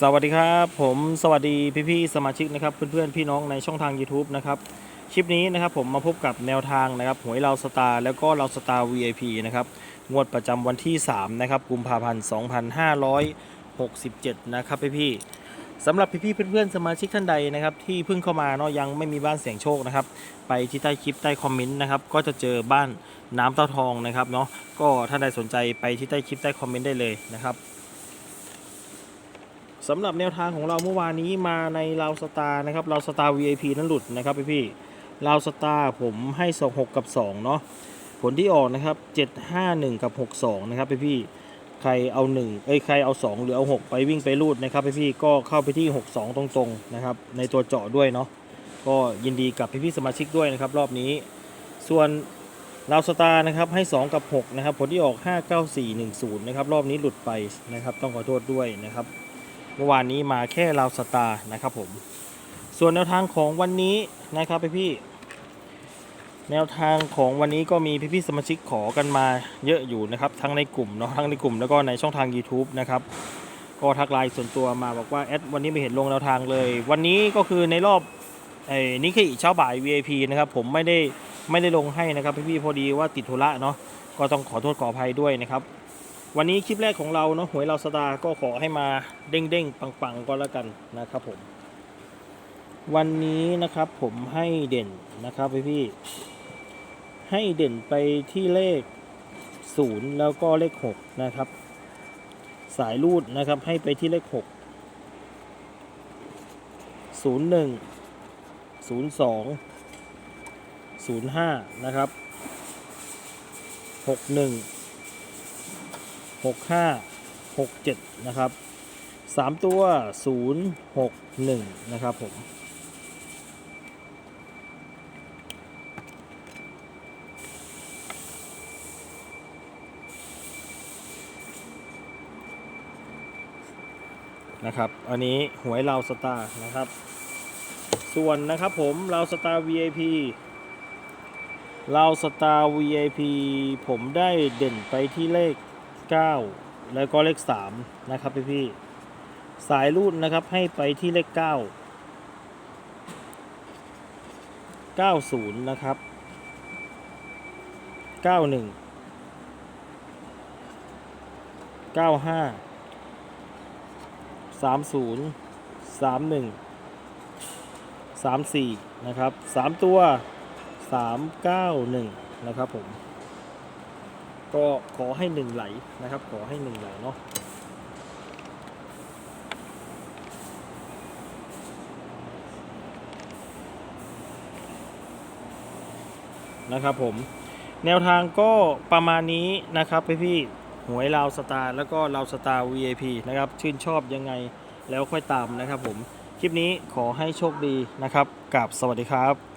สวัสดีครับผมสวัสดีพี่ๆสมาชิกนะครับ เพื่อนๆพี่น้องในช่องทาง YouTube นะครับคลิปนี้นะครับผมมาพบกับแนวทางนะครับหวยเราสตาร์แล้วก็เราสตาร์ VIP นะครับงวดประจำวันที่3นะครับกุมภาพันธ์2567 นะครับพี่ๆสำหรับพี่ๆเพื่อนๆสมาชิกท่านใดนะครับที่เพิ่งเข้ามาเนาะยังไม่มีบ้านเสียงโชคนะครับไปที่ใต้คลิปใต้คอมเมนต์นะครับก็จะเจอบ้านน้ำเต้าทองนะครับเนาะก็ท่านใดสนใจไปที่ใต้คลิปใต้คอมเมนต์ได้เลยนะครับ สำหรับแนวทางของเราเมื่อวานนี้มาในลาวสตาร์นะครับลาวสตาร์ VIP นั้นหลุดนะครับพี่พี่ลาวสตาร์ผมให้2 6กับ2เนาะผลที่ออกนะครับ 751 กับ 62 นะครับพี่พี่ใครเอา1เอ้ยใครเอา 2 หรือเอา 6 ไปวิ่งไปรูดนะครับพี่พี่ก็เข้าไปที่ 62 ตรงๆนะครับในตัวเจาะด้วยเนาะก็ยินดีกับพี่พี่สมาชิกด้วยนะครับรอบนี้ ส่วนลาวสตาร์นะครับให้ 2 กับ 6 นะครับ ผลที่ออก 59410 นะครับรอบนี้หลุดไปนะครับต้องขอโทษด้วยนะครับ เมื่อวานนี้มาแค่ลาวสตาร์นะครับผม ส่วนแนวทางของวันนี้นะครับพี่พี่แนวทางของวันนี้ก็มีพี่พี่ๆสมาชิกขอกันมาเยอะอยู่นะครับ ทั้งในกลุ่มเนาะทั้งในกลุ่มแล้วก็ในช่องทาง YouTube นะครับก็ทักไลน์ส่วนตัวมาบอกว่าแอดวันนี้ไม่เห็นลงแนวทางเลย วันนี้ก็คือในรอบไอ้นิเคอิเช้าบ่าย VIP นะครับผมไม่ได้ไม่ได้ลงให้นะครับพี่พี่ๆพอดีว่าติดธุระเนาะก็ต้องขอโทษขออภัยด้วยนะครับ วันนี้คลิปแรกของเราเนาะหวยเราสตาก็ขอให้มาเด้งเด้งๆปังก็แล้วกันนะครับผม วันนี้นะครับผมให้เด่นนะครับพี่พี่ให้เด่นไปที่เลขศูนย์แล้วก็เลขหกนะครับ สายรูดนะครับให้ไปที่เลขหกศูนย์หนึ่งศูนย์สองศูนย์ห้านะครับห กหนึ่งหกห้าหกเจ็ดนะครับสามตัวศูนย์หกหนึ่งนะครับผมนะครับ อันนี้หวยเราสตาร์นะครับ ส่วนนะครับผมเราสตาร์ VIP เราสตาร์ VIP ผมได้เด่นไปที่เลข 9 แล้วก็เลข 3 นะครับพี่พี่สายรูดนะครับให้ไปที่เลข 9 90 นะครับ 91 95 30 31 34 นะครับ 3 ตัว 391 นะครับผม ก็ขอให้หนึ่งไหลนะครับ ขอให้หนึ่งไหลเนาะนะครับผมแนวทางก็ประมาณนี้นะครับพี่พี่หวยลาวสตาร์แล้วก็ลาวสตาร์ VIP นะครับชื่นชอบยังไงแล้วค่อยตามนะครับผม คลิปนี้ขอให้โชคดีนะครับกับสวัสดีครับ